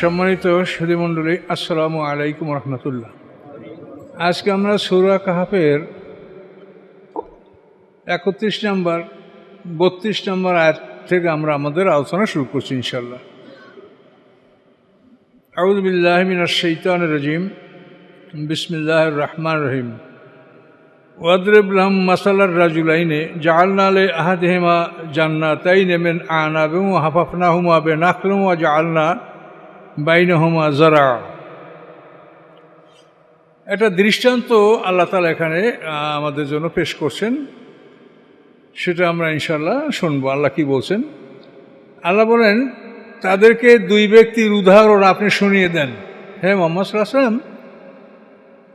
সম্মানিত সুধীমণ্ডলী, আসসালামু আলাইকুম রহমতুল্লাহ। আজকে আমরা সুরা কাহাফের একত্রিশ নম্বর, বত্রিশ নম্বর আয়াত থেকে আমরা আমাদের আলোচনা শুরু করছি ইনশাল্লাহ আউদুবিল্লাহ মিনার শৈতান রাজিম। বিসমিল্লাহ রহমান রহিম। ওয়াদরিব লাহম মাসালার রাজুলাইনে, জাআলনা লে আহাদহিমা জান্নাতাইনে মিন আনাবিন ওয়া হাফাফনাহুমা বিনাখলিন ওয়া জাআলনা বাইনহুমা জরা একটা দৃষ্টান্ত আল্লাহ তালা এখানে আমাদের জন্য পেশ করছেন। সেটা আমরা ইনশাল্লাহ শুনব, আল্লাহ কি বলছেন। আল্লাহ বলেন, তাদেরকে দুই ব্যক্তির উদাহরণ আপনি শুনিয়ে দেন। হ্যাঁ মোহাম্মদ আসলাম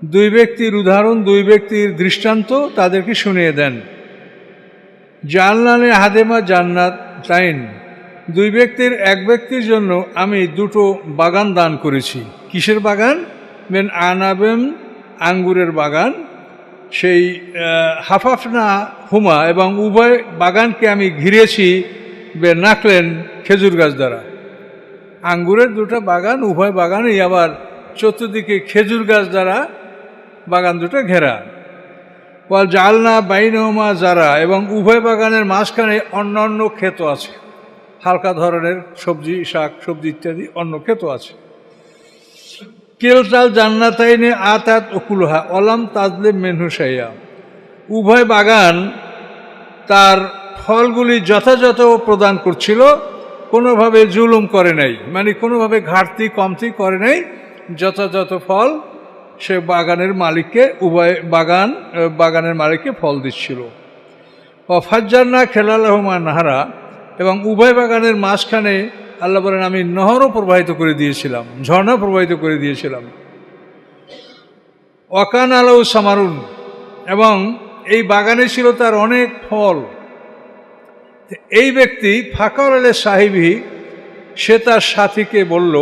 দুই ব্যক্তির উদাহরণ, দুই ব্যক্তির দৃষ্টান্ত তাদেরকে শুনিয়ে দেন। জানলানে হাদেমা জান্নাত, তাইন। দুই ব্যক্তির এক ব্যক্তির জন্য আমি দুটো বাগান দান করেছি। কিসের বাগান? মেন আনাবেম আঙ্গুরের বাগান। সেই হাফাফনা হুমা এবং উভয় বাগানকে আমি ঘিরেছি বে নাকলেন খেজুর গাছ দ্বারা। আঙ্গুরের দুটো বাগান, উভয় বাগানেই আবার চতুর্দিকে খেজুর গাছ দ্বারা বাগান দুটো ঘেরা। ওয়াল জালনা বাইনহমা যারা এবং উভয় বাগানের মাঝখানে অন্য অন্য ক্ষেত আছে। হালকা ধরনের সবজি, শাক, সবজি ইত্যাদি, অন্য ক্ষেত আছে। কেলতাল জান্নাতাইনে আতাত ওকুলহা অলাম তাজলে মেনহুসাইয়া উভয় বাগান তার ফলগুলি যথাযথ প্রদান করছিল, কোনোভাবে জুলুম করে নাই মানে কোনোভাবে ঘাটতি, কমতি করে নাই, যথাযথ ফল সে বাগানের মালিককে, উভয় বাগান, বাগানের মালিককে ফল দিচ্ছিল। অফাজ্জান্না খেলালহমা নাহারা এবং উভয় বাগানের মাঝখানে আল্লাহ বলেন, আমি নহরও প্রবাহিত করে দিয়েছিলাম ঝর্ণা প্রবাহিত করে দিয়েছিলাম। অকান আলাউ সামারুন, এবং এই বাগানে ছিল তার অনেক ফল। এই ব্যক্তি ফাঁকর আলে সাহিবি, সে তার সাথীকে বলল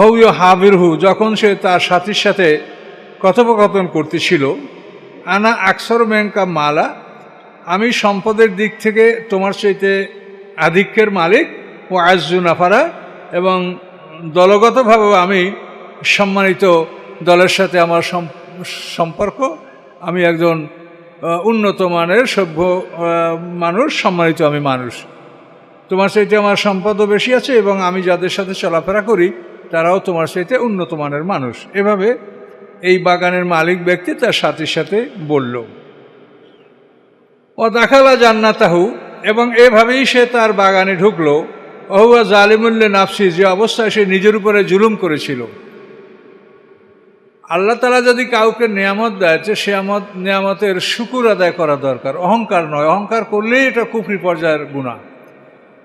অহীয় হাবিরহু, যখন সে তার সাথীর সাথে কথোপকথন করতেছিল, আনা আকসর ব্যাংকা মালা আমি সম্পদের দিক থেকে তোমার চাইতে আধিক্যের মালিক ও আজু নাফারা এবং দলগতভাবেও আমি সম্মানিত দলের সাথে আমার সম্পর্ক। আমি একজন উন্নত মানের, সভ্য মানুষ, সম্মানিত আমি মানুষ। তোমার চাইতে আমার সম্পদও বেশি আছে এবং আমি যাদের সাথে চলাফেরা করি, তারাও তোমার চাইতে উন্নত মানের মানুষ। এভাবে এই বাগানের মালিক ব্যক্তি তার সাথে সাথে বলল। ও দেখালা জান্নাতাহু, এবং এভাবেই সে তার বাগানে ঢুকলো। অহুয়া জালিমুল্লে নাফসি যে অবস্থায় সে নিজের উপরে জুলুম করেছিল। আল্লাহ তালা যদি কাউকে নিয়ামত দেয়, যে সে আমত নিয়ামতের শুকুর আদায় করা দরকার। অহংকার নয়। অহংকার করলেই এটা কুফরি পর্যায়ের গুণা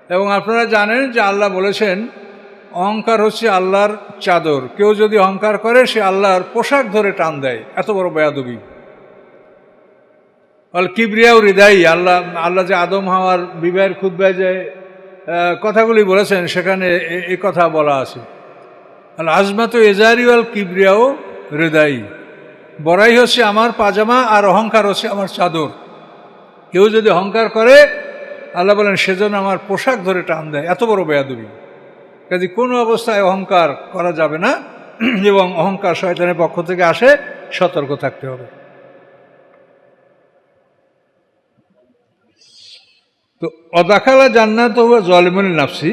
এবং আপনারা জানেন যে আল্লাহ বলেছেন, অহংকার হচ্ছে আল্লাহর চাদর। কেউ যদি অহংকার করে, সে আল্লাহর পোশাক ধরে টান দেয়। এত বড় বেয়াদবি। অল কিবরিয়াও হৃদয়, আল্লাহ আল্লাহ যে আদম হাওয়ার বিবাহের খুদ্ায় যে কথাগুলি বলেছেন, সেখানে এ- কথা বলা আছে। আল আজমাত এজারি আল কিবরিয়াও হৃদয়। বড়াই হচ্ছে আমার পাজামা আর অহংকার হচ্ছে আমার চাদর। কেউ যদি অহংকার করে, আল্লাহ বলেন সেজন্য আমার পোশাক ধরে টান দেয়। এত বড় বেয়াদবি। কাজে কোনো অবস্থায় অহংকার করা যাবে না, এবং অহংকার শয়তানের পক্ষ থেকে আসে, সতর্ক থাকতে হবে। তো অদাখালা জান্নাত হুয়া জলিমুল নাফসি,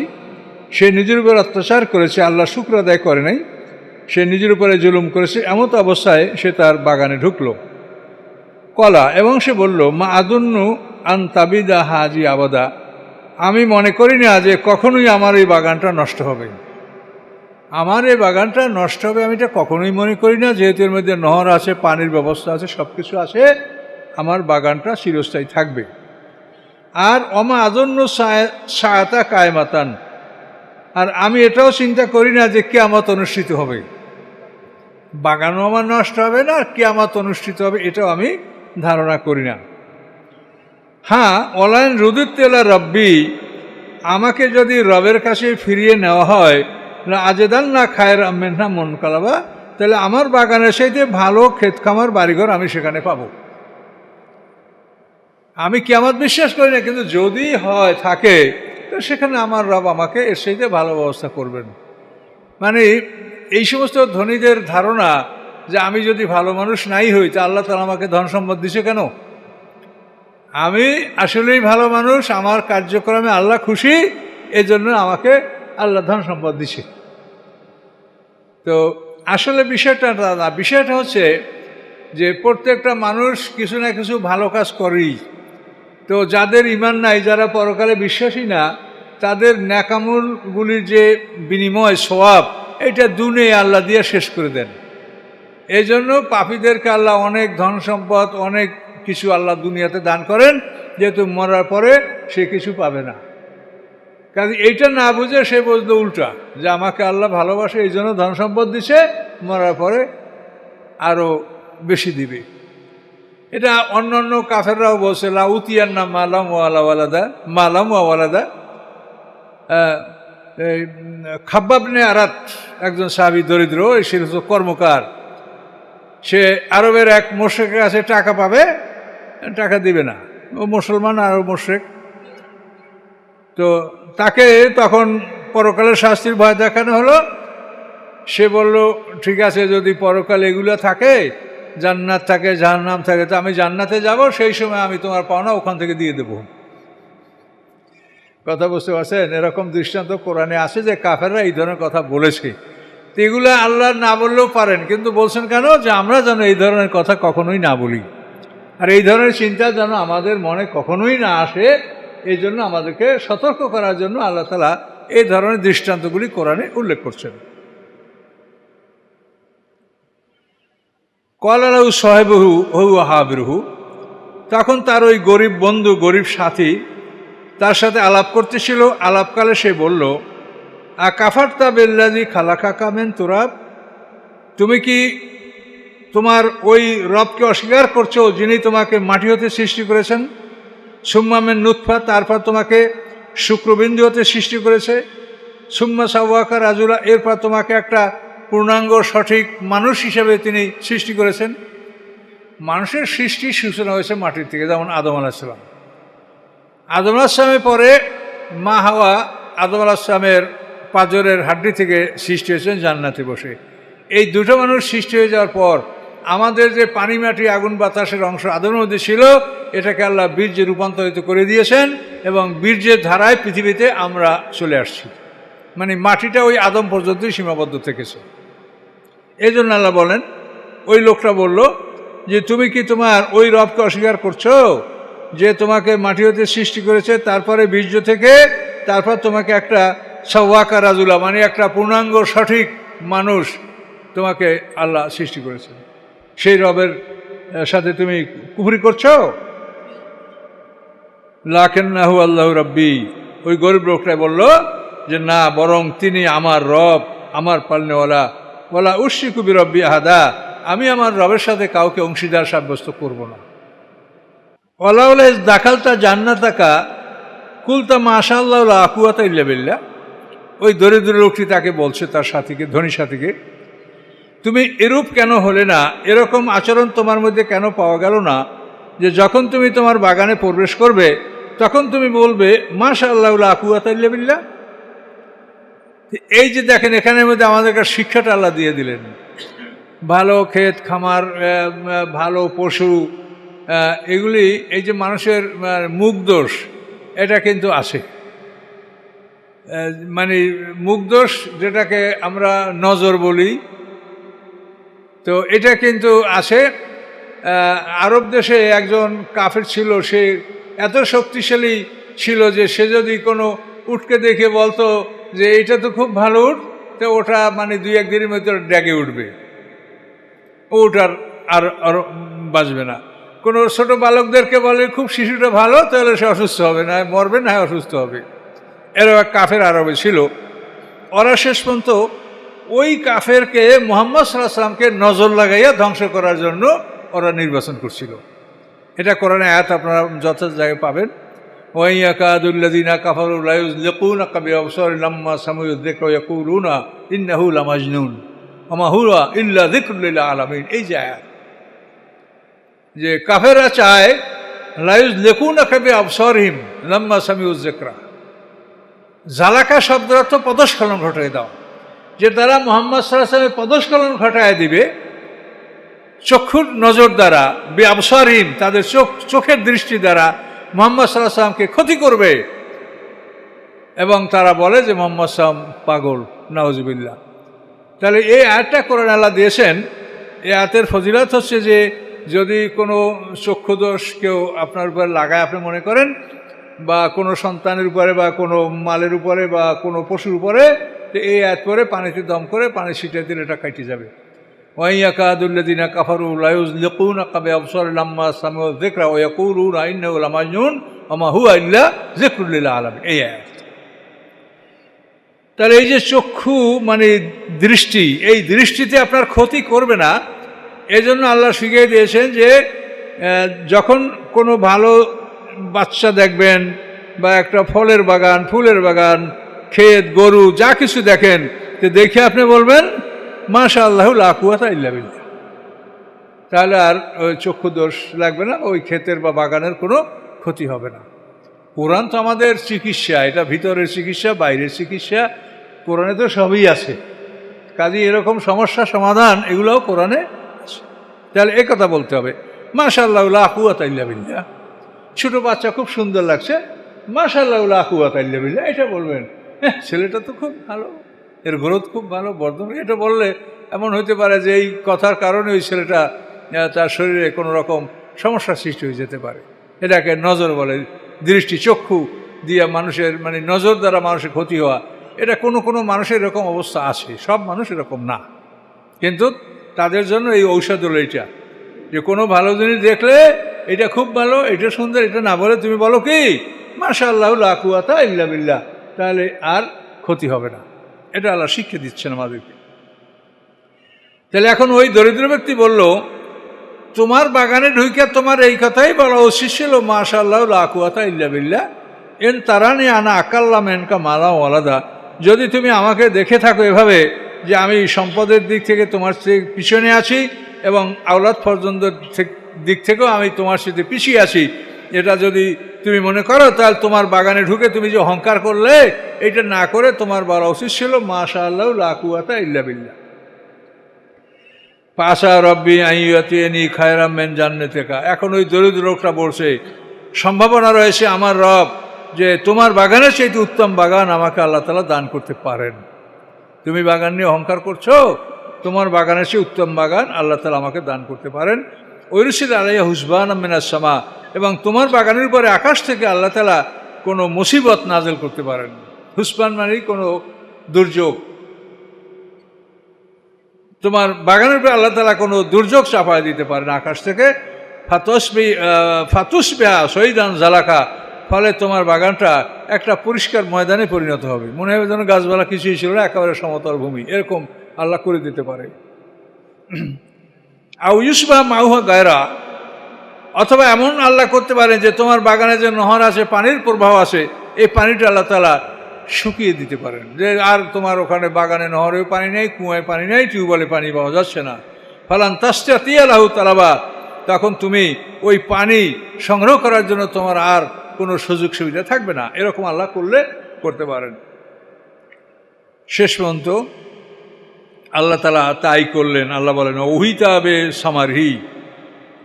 সে নিজের উপর অত্যাচার করেছে, আল্লাহ শুক্র আদায় করে নাই, সে নিজের উপরে জুলুম করেছে, এমত অবস্থায় সে তার বাগানে ঢুকলো। কলা, এবং সে বলল, মা আদুন্নু আন তাবিদা হাজি আবাদা, আমি মনে করি না যে কখনোই আমার এই বাগানটা নষ্ট হবে। আমার এই বাগানটা নষ্ট হবে আমি এটা কখনোই মনে করি না, যেহেতু এর মধ্যে নহর আছে, পানির ব্যবস্থা আছে সব কিছু আছে, আমার বাগানটা চিরস্থায়ী থাকবে। আর অমা আদন্য সায়াতা কায়মাতান। আর আমি এটাও চিন্তা করি না যে কেয়ামত অনুষ্ঠিত হবে। বাগানও আমার নষ্ট হবে না আর কেয়ামত অনুষ্ঠিত হবে, এটাও আমি ধারণা করি না। হ্যাঁ অলাইন রুদুত্তেলা রব্বি, আমাকে যদি রবের কাছে ফিরিয়ে নেওয়া হয় আজেদান না খায়ের আমেন না মন কালাবা, তাহলে আমার বাগানের সাইতে ভালো ক্ষেত খামার, বাড়িঘর আমি সেখানে পাবো। আমি কি আমার বিশ্বাস করি না, কিন্তু যদি হয়, থাকে, তো সেখানে আমার রব আমাকে এর সাথে ভালো ব্যবস্থা করবেন। মানে এই সমস্ত ধনীদের ধারণা যে আমি যদি ভালো মানুষ নাই হই, তা আল্লাহ তালা আমাকে ধন সম্পদ দিছে কেন? আমি আসলেই ভালো মানুষ, আমার কার্যক্রমে আল্লাহ খুশি এই জন্য আমাকে আল্লাহ ধন সম্পদ দিছে। তো আসলে বিষয়টা দাদা বিষয়টা হচ্ছে যে প্রত্যেকটা মানুষ কিছু না কিছু ভালো কাজ করেই। তো যাদের ইমান নাই, যারা পরকালে বিশ্বাসী না, তাদের ন্যাকামুলগুলির যে বিনিময় সোয়াব এটা দুনে আল্লাহ দিয়ে শেষ করে দেন। এই জন্য পাপীদেরকে আল্লাহ অনেক ধন সম্পদ, অনেক কিছু আল্লাহ দুনিয়াতে দান করেন, যেহেতু মরার পরে সে কিছু পাবে না। কাজে এইটা না বুঝে সে বুঝলো উল্টা, যে আমাকে আল্লাহ ভালোবাসে এই জন্য ধন সম্পদ দিছে, মরার পরে আরও বেশি দিবে। এটা অন্য অন্য কাফেররাও বলছে লাউতিয়ার নাম মালাম ওয়ালাওয়ালাদা মালাম ওয়ালাদা। খাব্বাবনে আরাত একজন সাবি দরিদ্র, সে কর্মকার। সে আরবের এক মোশেকের কাছে টাকা পাবে, টাকা দিবে না। ও মুসলমান আর মোশেক। তো তাকে তখন পরকালের শাস্তির ভয় দেখানো হলো। সে বলল, ঠিক আছে, যদি পরকাল এগুলো থাকে জান্নাত থাকে, জাহান্নাম থাকে, তো আমি জান্নাতে যাব, সেই সময় আমি তোমার পাওনা ওখান থেকে দিয়ে দেব। কথা বুঝতে পারছেন? এরকম দৃষ্টান্ত কোরআনে আছে যে কাফেররা এই ধরনের কথা বলেছে। তো এগুলো আল্লাহ না বললেও পারেন, কিন্তু বলছেন কেন? যে আমরা যেন এই ধরনের কথা কখনোই না বলি। আর এই ধরনের চিন্তা যেন আমাদের মনে কখনোই না আসে, এই জন্য আমাদেরকে সতর্ক করার জন্য আল্লাহ তালা এই ধরনের দৃষ্টান্তগুলি কোরআনে উল্লেখ করছেন। কলালাউ সহেবহু হু হাবিরহু। তখন তার ওই গরিব বন্ধু, গরিব সাথী তার সাথে আলাপ করতেছিল। আলাপকালে সে বলল, আ কাফার তা বেল্লাজি খালাকা কামেন তোরাব? তুমি কি তোমার ওই রবকে অস্বীকার করছ যিনি তোমাকে মাটি হতে সৃষ্টি করেছেন? সুম্মামের নুৎফা তারপর তোমাকে শুক্রবিন্দু হতে সৃষ্টি করেছে। সুম্মা সাওয়াকা রাজুলা, এরপর তোমাকে একটা পূর্ণাঙ্গ সঠিক মানুষ হিসেবে তিনি সৃষ্টি করেছেন। মানুষের সৃষ্টির সূচনা হয়েছে মাটির থেকে, যেমন আদম আলাহিসাম আদম আলাহিসামের পরে মা হাওয়া আদম আলাহিসামের পাজরের হাড্ডি থেকে সৃষ্টি হয়েছেন জান্নাতে বসে। এই দুটো মানুষ সৃষ্টি হয়ে যাওয়ার পর আমাদের যে পানি মাটি, আগুন, বাতাসের অংশ আদমের মধ্যে ছিল, এটাকে আল্লাহ বীর্যে রূপান্তরিত করে দিয়েছেন এবং বীর্যের ধারায় পৃথিবীতে আমরা চলে আসছি। মানে মাটিটা ওই আদম পর্যন্তই সীমাবদ্ধ থেকেছে। এই জন্য আল্লাহ বলেন, ওই লোকটা বলল যে, তুমি কি তোমার ওই রবকে অস্বীকার করছ যে তোমাকে মাটি হতে সৃষ্টি করেছে, তারপরে বীর্য থেকে, তারপর তোমাকে একটা সওয়াকা রাজুলা মানে একটা পূর্ণাঙ্গ সঠিক মানুষ তোমাকে আল্লাহ সৃষ্টি করেছে সেই রবের সাথে তুমি কুফরি করছ? লাখেন নাহু আল্লাহ রব্বি, ওই গরিব লোকটা বলল যে, না, বরং তিনি আমার রব, আমার পালনেওয়ালা বলা উর্শি কুবি রব্বি আহাদা, আমি আমার রবের সাথে কাউকে অংশীদার সাব্যস্ত করব না। ওলাউলে দাখালতা জান্নাতাকা কুলতা মাশা আল্লাহ আকুয়াতা ইল্লাবিল্লা ওই দরিদ্র লোকটি তাকে বলছে, তার সাথীকে, ধনী সাথীকে, তুমি এরূপ কেন হলে না? এরকম আচরণ তোমার মধ্যে কেন পাওয়া গেল না? যে যখন তুমি তোমার বাগানে প্রবেশ করবে, তখন তুমি বলবে মাশা আল্লাহ আকুয়াতা ইল্লাবিল্লা এই যে দেখেন, এখানের মধ্যে আমাদেরকে শিক্ষাটা আল্লাহ দিয়ে দিলেন। ভালো ক্ষেত, খামার ভালো পশু এগুলি এই যে মানুষের মুখ দোষ, এটা কিন্তু আছে। মানে মুখ দোষ যেটাকে আমরা নজর বলি, তো এটা কিন্তু আছে। আরব দেশে একজন কাফের ছিল, সে এত শক্তিশালী ছিল যে সে যদি কোনো উঠকে দেখে বলতো যে এটা তো খুব ভালো উঠ তো ওটা মানে দুই একদিনের মধ্যে ড্যাগে উঠবে। ওটার আর আর বাঁচবে না। কোনো ছোটো বালকদেরকে বলে, খুব শিশুটা ভালো, তাহলে সে অসুস্থ হবে, না মরবে, না অসুস্থ হবে। এরও এক কাফের আরবে ছিল। ওরা শেষ পর্যন্ত ওই কাফেরকে মোহাম্মদ সাল্লাহামকে নজর লাগাইয়া ধ্বংস করার জন্য ওরা নির্বাচন করছিল। এটা কোরআনে আয়াত, আপনারা যথাযথ জায়গায় পাবেন। ওয়াইয়াকাদুল্লাদিনা কাফারুল্লাহ লিকুনা কাবি অবসর এই যে যে কাফেরা চায় লাইজ লেকুনা কাবি অবসরহিম লাম্মা সামিউজ্জেকরা জালাকা শব্দের অর্থ পদস্খলন ঘটাই দাও, যে তারা মোহাম্মদ সাল্লাহামের পদস্খলন ঘটায় দিবে, চক্ষুর নজর দ্বারা ব্যবসারীন তাদের চোখ, চোখের দৃষ্টি দ্বারা মোহাম্মদ সাল্লাহ সাল্লামকে ক্ষতি করবে। এবং তারা বলে যে, মোহাম্মদ সাল্লাম পাগল নওয়াজবিল্লা তাহলে এই আয়াতটা কোরআন আল্লাহ দিয়েছেন। এই আয়াতের ফজিলত হচ্ছে যে, যদি কোনো চক্ষুদোষ কেউ আপনার উপরে লাগায়, আপনি মনে করেন, বা কোনো সন্তানের উপরে, বা কোনো মালের উপরে, বা কোনো পশুর উপরে এই আয়াত করে পানিতে দম করে পানি ছিটে দিলে এটা কাটি যাবে। ওয়াইয়াকাদুল্লাদিনা কাফারু লাইউজলিকুন কাবে আবসর লাম্মা সামিউ যিকরা ওয়া ইয়াকুলুনা ইন্নাহু লামাজনুন ওয়া মা ইল্লা যিকরুল লিল আলামিন এই তাহলে এই যে চক্ষু মানে দৃষ্টি, এই দৃষ্টিতে আপনার ক্ষতি করবে না। এই জন্য আল্লাহ শিখিয়ে দিয়েছেন যে যখন কোনো ভালো বাচ্চা দেখবেন বা একটা ফলের বাগান, ফুলের বাগান, ক্ষেত, গরু, যা কিছু দেখেন, তো দেখে আপনি বলবেন মাশা লাকুয়াতা ইল্লা বিল্লাহ। তাহলে আর চক্ষু দোষ লাগবে না, ওই ক্ষেতের বা বাগানের কোনো ক্ষতি হবে না। কোরআন তো আমাদের চিকিৎসা, এটা ভিতরের চিকিৎসা, বাইরের চিকিৎসা, কোরআনে তো সবই আছে। কাজে এরকম সমস্যা, সমাধান, এগুলোও কোরআনে আছে। তাহলে কথা বলতে হবে মাশাল্লাহ বিল্লা ছোটো বাচ্চা খুব সুন্দর লাগছে মাশাল্লাহ বিল্লা এটা বলবেন। হ্যাঁ ছেলেটা তো খুব ভালো। এর গ্রোথ খুব ভালো বর্ধমান এটা বললে এমন হতে পারে যে এই কথার কারণে ওই ছেলেটা তার শরীরে কোনো রকম সমস্যা সৃষ্টি হয়ে যেতে পারে। এটাকে নজর বলে, দৃষ্টি চক্ষু দিয়ে মানুষের মানে নজর দ্বারা মানুষের ক্ষতি হওয়া। এটা কোনো কোনো মানুষের এরকম অবস্থা আছে, সব মানুষ এরকম না। কিন্তু তাদের জন্য এই ঔষধ হলো এটা যে কোনো ভালো জিনিস দেখলে এটা খুব ভালো, এটা সুন্দর, এটা না বলে তুমি বলো কি মাশা আল্লাহ লাকুয়াতা ইল্লা বিল্লাহ, তাহলে আর ক্ষতি হবে না। এটা আল্লাহ শিক্ষা দিচ্ছেন আমাদেরকে। তাহলে এখন ওই দরিদ্র ব্যক্তি বলল, তোমার বাগানে ঢুকে তোমার এই কথাই বলা উচিত ছিল মাশা আল্লাহ লাকুয়াতা ইল্লা বিল্লাহ। এন তারা নিয়ে আনা আকাল্লাম এনকা মালা ওয়ালাদা যদি তুমি আমাকে দেখে থাকো এভাবে যে আমি সম্পদের দিক থেকে তোমার পিছনে আছি এবং আওলাদ পর্যন্ত দিক থেকেও আমি তোমার সাথে পিছিয়ে আছি এটা যদি তুমি মনে করো, তাহলে তোমার বাগানে ঢুকে তুমি যে অহংকার করলে, এটা না করে তোমার বলা উচিত ছিল মাশা আল্লাহ লাকুয়াতা ইল্লা বিল্লাহ। পাশা রব্বি আইয়াতিনি খায়রাম মেন জান্নাতেকা। এখন ওই দরিদ্র লোকটা বলছে, সম্ভাবনা রয়েছে আমার রব, যে তোমার বাগানের চাইতে উত্তম বাগান আমাকে আল্লাহ তালা দান করতে পারেন। তুমি বাগান নিয়ে অহংকার করছ, তোমার বাগানের চেয়ে উত্তম বাগান আল্লাহ তালা আমাকে দান করতে পারেন। ঐরসিদ আলাইয়া হুসবান মিনাস সামা, এবং তোমার বাগানের উপরে আকাশ থেকে আল্লাহ তালা কোনো মুসিবত নাজেল করতে পারেন হুসবান মানেই কোনো দুর্যোগ। তোমার বাগানের উপরে আল্লাহ তালা কোনো দুর্যোগ চাপায় দিতে পারেন আকাশ থেকে ফাতসবি ফাতুসবিহা শহীদান জালাকা, ফলে তোমার বাগানটা একটা পরিষ্কার ময়দানে পরিণত হবে। মনে হবে যেন গাছপালা কিছুই ছিল না, একেবারে সমতল ভূমি। এরকম আল্লাহ করে দিতে পারে। আউ ইউসবা মাউহা গায়রা, অথবা এমন আল্লাহ করতে পারেন যে তোমার বাগানে যে নহর আছে, পানির প্রবাহ আছে, এই পানিটা আল্লাহ তালা শুকিয়ে দিতে পারেন। যে আর তোমার ওখানে বাগানে নহরেও পানি নেই, কুয়ায় পানি নেই, টিউবওয়েলে পানি পাওয়া যাচ্ছে না। ফালান তাস্তা তিয়ালাহু তালাবা, তখন তুমি ওই পানি সংগ্রহ করার জন্য তোমার আর কোনো সুযোগ সুবিধা থাকবে না। এরকম আল্লাহ করলে, করতে পারেন। শেষ পর্যন্ত আল্লাহ তালা তাই করলেন। আল্লাহ বলেন ওহিতাবে সামারহি।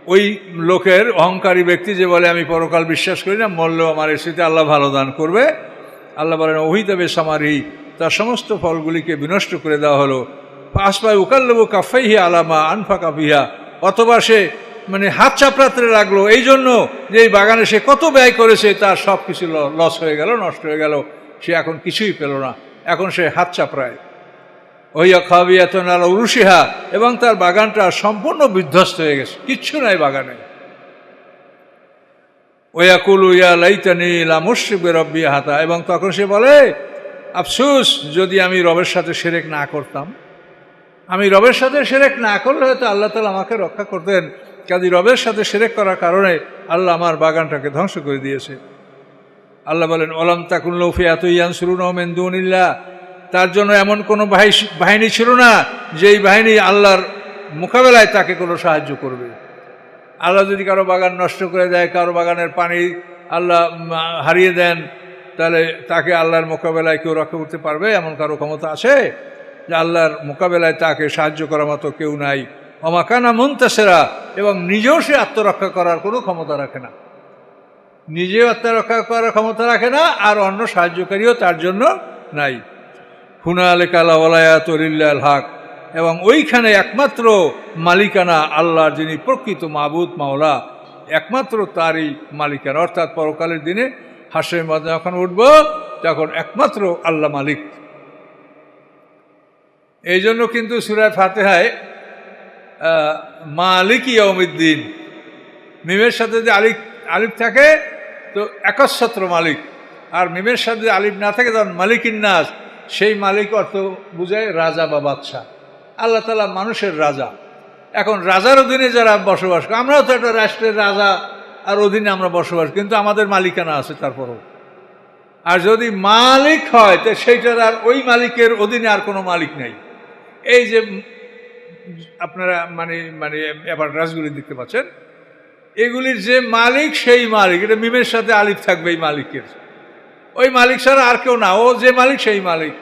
ওই লোকের অহংকারী ব্যক্তি যে বলে, আমি পরকাল বিশ্বাস করি না, মরলেও আমার এসিতে আল্লাহ ভালো দান করবে। আল্লাহ বলেন ওহিতাবে সামারহি। তার সমস্ত ফলগুলিকে বিনষ্ট করে দেওয়া হলো। পাশপায় উকাল্লবু কাফাইহি আলামা আনফা কাফিহা অথবা সে মানে হাত চাপড়াতে লাগল এই জন্য যে এই বাগানে সে কত ব্যয় করেছে, তার সব কিছু লস হয়ে গেল, নষ্ট হয়ে গেল। সে এখন কিছুই পেল না। এখন সে হাত চাপড়ায়। ওইয়া খাবিয়াতন আল উরুষিহা এবং তার বাগানটা সম্পূর্ণ বিধ্বস্ত হয়ে গেছে। কিচ্ছু নাই বাগানে। ওয়াকুল ইয়া লাইতানি লামুশিবের রব্বি হাতা, এবং তখন সে বলে, আফসুস, যদি আমি রবের সাথে সেরেক না করতাম। আমি রবের সাথে সেরেক না করলে হয়তো আল্লাহ তালা আমাকে রক্ষা করতেন। কাজী রবের সাথে সেরেক করার কারণে আল্লাহ আমার বাগানটাকে ধ্বংস করে দিয়েছে। আল্লাহ বলেন ওলাম তাকুন লৌফি এত ইয়ান সুরুন তার জন্য এমন কোনো বাহি- বাহিনী ছিল না, যেই বাহিনী আল্লাহর মোকাবেলায় তাকে কোনো সাহায্য করবে। আল্লাহ যদি কারও বাগান নষ্ট করে দেয়, কারও বাগানের পানি আল্লাহ হারিয়ে দেন, তাহলে তাকে আল্লাহর মোকাবেলায় কেউ রক্ষা করতে পারবে? এমন কারও ক্ষমতা আছে? যে আল্লাহর মোকাবেলায় তাকে সাহায্য করার মতো কেউ নাই। অমাকানা মন্তাসেরা, এবং নিজেও সে আত্মরক্ষা করার কোনো ক্ষমতা রাখে না। নিজেও আত্মরক্ষা করার ক্ষমতা রাখে না, আর অন্য সাহায্যকারীও তার জন্য নাই। হুনা আলেকালা ওলায়াতরিল্লাল হক। এবং ওইখানে একমাত্র মালিকানা আল্লাহর যিনি প্রকৃত মাবুদ মাওলা, একমাত্র তারই মালিকানা। অর্থাৎ পরকালের দিনে হাসের মধ্যে যখন উঠব, তখন একমাত্র আল্লাহ মালিক। এই জন্য কিন্তু সুরায় ফাতেহায় মালিক ইয়মিদ্দিন মিমের সাথে যে আলিক আলিফ থাকে, তো একচ্ছত্র মালিক। আর মিমের সাথে আলিফ না থাকে, তখন মালিক ইন্নাস সেই মালিক অর্থ বুঝায় রাজা বা বাদশাহ। আল্লাহ তালা মানুষের রাজা। এখন রাজার অধীনে যারা বসবাস করে, আমরাও তো একটা রাষ্ট্রের রাজা আর অধীনে আমরা বসবাস কিন্তু আমাদের মালিকানা আছে তারপরও। আর যদি মালিক হয়, তো সেইটার আর ওই মালিকের অধীনে আর কোনো মালিক নেই। এই যে আপনারা মানে মানে অ্যাপার্টাসগুলি দেখতে পাচ্ছেন, এগুলির যে মালিক সেই মালিক, এটা মিমের সাথে আলিফ থাকবে এই মালিকের। ওই মালিক ছাড়া আর কেউ না, ও যে মালিক সেই মালিক।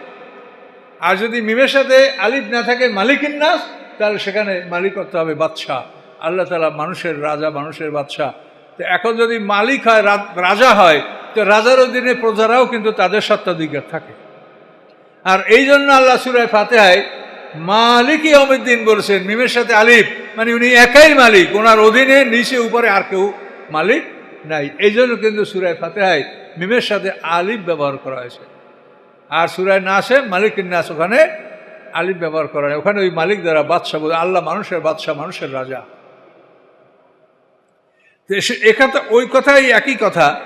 আর যদি মিমের সাথে আলিফ না থাকে, মালিকের নাস তাহলে সেখানে মালিক করতে হবে বাদশাহ। আল্লাহ তালা মানুষের রাজা, মানুষের বাদশাহ। তো এখন যদি মালিক হয় রাজা হয়, তো রাজার অধীনে প্রজারাও কিন্তু তাদের সত্ত্বাধিকার থাকে। আর এই জন্য আল্লাহ সুরায় ফাতেহায় মালিকই অমিদ্দিন বলছেন, মিমের সাথে আলিফ মানে উনি একাই মালিক, ওনার অধীনে, নিচে, উপরে আর কেউ মালিক নাই। এই জন্য কিন্তু সুরায় ফাতে ফাতেহায় মিমের সাথে আলিফ ব্যবহার করা হয়েছে। আর সুরায় নাসে মালিক নাস ওখানে আলিফ ব্যবহার করা হয়। ওখানে ওই মালিক দ্বারা বাদশাহ বলে আল্লাহ মানুষের বাদশাহ, মানুষের রাজা। তো এখানে ওই কথাই একই কথা।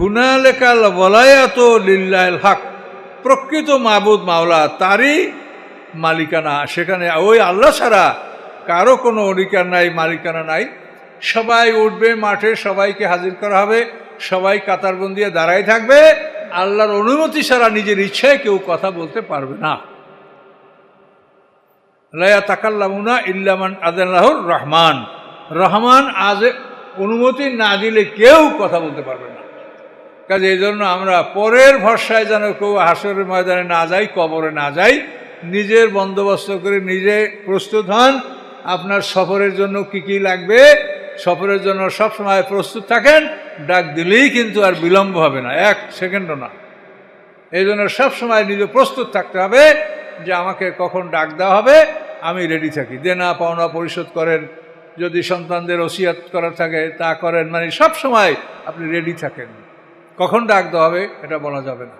হুনালেকাল বলায়াত লিল্লাহ হক। প্রকৃত মাবুদ মাওলা, তারই মালিকানা। সেখানে ওই আল্লাহ ছাড়া কারও কোনো অধিকার নাই, মালিকানা নাই। সবাই উঠবে মাঠে, সবাইকে হাজির করা হবে। সবাই কাতারবন্দিয়ে দাঁড়াই থাকবে। আল্লাহর অনুমতি ছাড়া নিজের ইচ্ছায় কেউ কথা বলতে পারবে না। লায়া তাকাল্লামুনা ইল্লামান আদাল্লাহুর রহমান। রহমান আজ অনুমতি না দিলে কেউ কথা বলতে পারবে না। কাজে এই জন্য আমরা পরের ভরসায় যেন কেউ হাসরের ময়দানে না যাই, কবরে না যাই, নিজের বন্দোবস্ত করে নিজে প্রস্তুত হন। আপনার সফরের জন্য কি কি লাগবে? সফরের জন্য সব সময় প্রস্তুত থাকেন, ডাক দিলেই কিন্তু আর বিলম্ব হবে না, এক সেকেন্ডও না। এই জন্য সবসময় নিজে প্রস্তুত থাকতে হবে যে আমাকে কখন ডাক দেওয়া হবে, আমি রেডি থাকি। দেনা পাওনা পরিশোধ করেন, যদি সন্তানদের ওসিয়াত করা থাকে, তা করেন মানে সব সময় আপনি রেডি থাকেন। কখন ডাক দেওয়া হবে, এটা বলা যাবে না।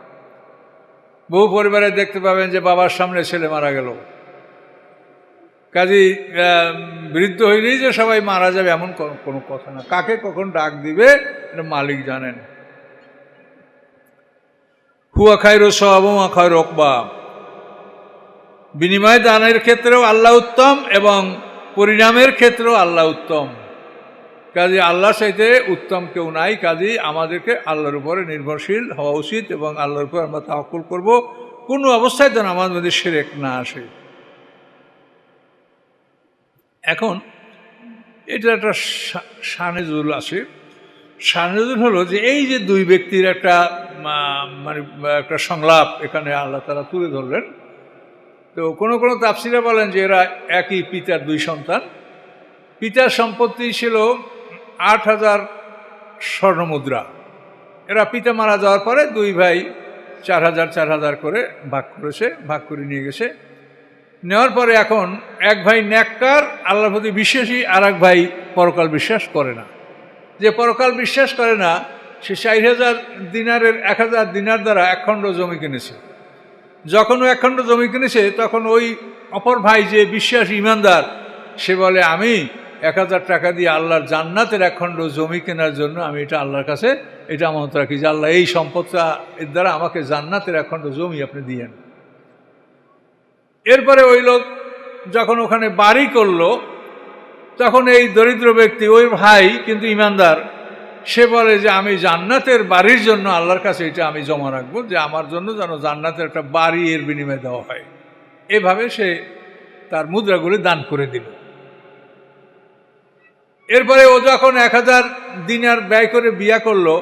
বহু পরিবারে দেখতে পাবেন যে বাবার সামনে ছেলে মারা গেল। কাজী বৃদ্ধ হইলেই যে সবাই মারা যাবে এমন কোনো- কথা না। কাকে কখন ডাক দিবে, এটা মালিক জানেন। হুয়া খায়রো সবাবমা খায় রকবা বিনিময় দানের ক্ষেত্রেও আল্লাহ উত্তম এবং পরিণামের ক্ষেত্রেও আল্লাহ উত্তম। কাজে আল্লাহ চাইতে উত্তম কেউ নাই কাজে আমাদেরকে আল্লাহর উপরে নির্ভরশীল হওয়া উচিত এবং আল্লাহর উপর আমরা তাহকুল করব। কোনো অবস্থায় যেন আমাদের মধ্যে সেরেক না আসে। এখন এটা একটা সানেজুল আছে। সানেজুল হলো যে এই যে দুই ব্যক্তির একটা মানে একটা সংলাপ এখানে আল্লাহ তারা তুলে ধরলেন। তো কোনো কোনো তাপসিরা বলেন যে এরা একই পিতার দুই সন্তান। পিতার সম্পত্তি ছিল আট হাজার স্বর্ণমুদ্রা এরা পিতা মারা যাওয়ার পরে দুই ভাই চার হাজার চার হাজার করে ভাগ করেছে, ভাগ করে নিয়ে গেছে। নেওয়ার পরে এখন এক ভাই ন্যাক্কার, আল্লাহর প্রতি বিশ্বাসী, আর এক ভাই পরকাল বিশ্বাস করে না। যে পরকাল বিশ্বাস করে না, সে চার হাজার দিনারের, এক হাজার দিনার দ্বারা একখণ্ড জমি কিনেছে। যখন ও একখণ্ড জমি কিনেছে, তখন ওই অপর ভাই যে বিশ্বাস ইমানদার, সে বলে, আমি এক হাজার টাকা দিয়ে আল্লাহর জান্নাতের একখণ্ড জমি কেনার জন্য আমি এটা আল্লাহর কাছে, এটা আমানত রাখি যে আল্লাহ এই সম্পদটা এর দ্বারা আমাকে জান্নাতের একখণ্ড জমি আপনি দিয়েন এরপরে ওই লোক যখন ওখানে বাড়ি করল, তখন এই দরিদ্র ব্যক্তি, ওই ভাই কিন্তু ইমানদার, সে বলে যে, আমি জান্নাতের বাড়ির জন্য আল্লাহর কাছে এটা আমি জমা রাখব, যে আমার জন্য যেন জান্নাতের একটা বাড়ি এর বিনিময়ে দেওয়া হয়। এভাবে সে তার মুদ্রাগুলি দান করে দিল। এরপরে ও যখন এক হাজার দিনার ব্যয় করে বিয়া করল,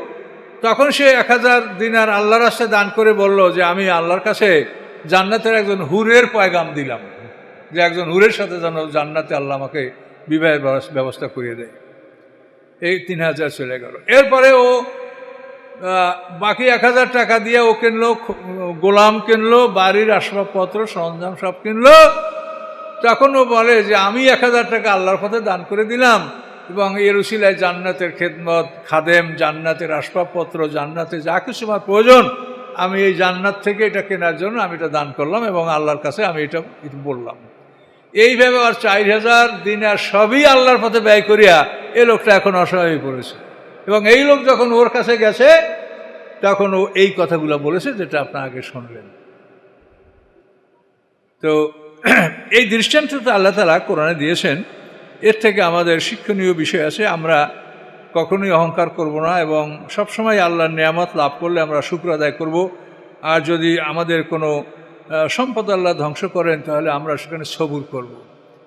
তখন সে এক হাজার দিনার আল্লাহর রাস্তায় দান করে বলল যে, আমি আল্লাহর কাছে জান্নাতের একজন হুরের পয়গাম দিলাম যে একজন হুরের সাথে যেন জান্নাতে আল্লাহ আমাকে বিবাহের ব্যবস্থা করিয়ে দেয়। এই তিন হাজার চলে গেল। এরপরে ও বাকি এক হাজার টাকা দিয়ে ও কিনলো, গোলাম কিনলো, বাড়ির আসবাবপত্র, সরঞ্জাম সব কিনলো। তখন ও বলে যে, আমি এক হাজার টাকা আল্লাহর পথে দান করে দিলাম এবং এর উসিলায় জান্নাতের খেদমত, খাদেম, জান্নাতের আসবাবপত্র, জান্নাতে যা কিছু আমার প্রয়োজন আমি এই জান্নাত থেকে এটা কেনার জন্য আমি এটা দান করলাম এবং আল্লাহর কাছে আমি এটা বললাম। এইভাবে আর চার হাজার দিন আর সবই আল্লাহর পথে ব্যয় করিয়া এ লোকটা এখন অসহায় পড়েছে। এবং এই লোক যখন ওর কাছে গেছে, তখন ও এই কথাগুলো বলেছে যেটা আপনার আগে শুনলেন। তো এই দৃষ্টান্তটা আল্লাহ তালা কোরআনে দিয়েছেন। এর থেকে আমাদের শিক্ষণীয় বিষয় আছে, আমরা কখনোই অহংকার করব না এবং সবসময় আল্লাহর নিয়ামত লাভ করলে আমরা শুক্র আদায় করব। আর যদি আমাদের কোনো সম্পদ আল্লাহ ধ্বংস করেন তাহলে আমরা সেখানে সবুর করব।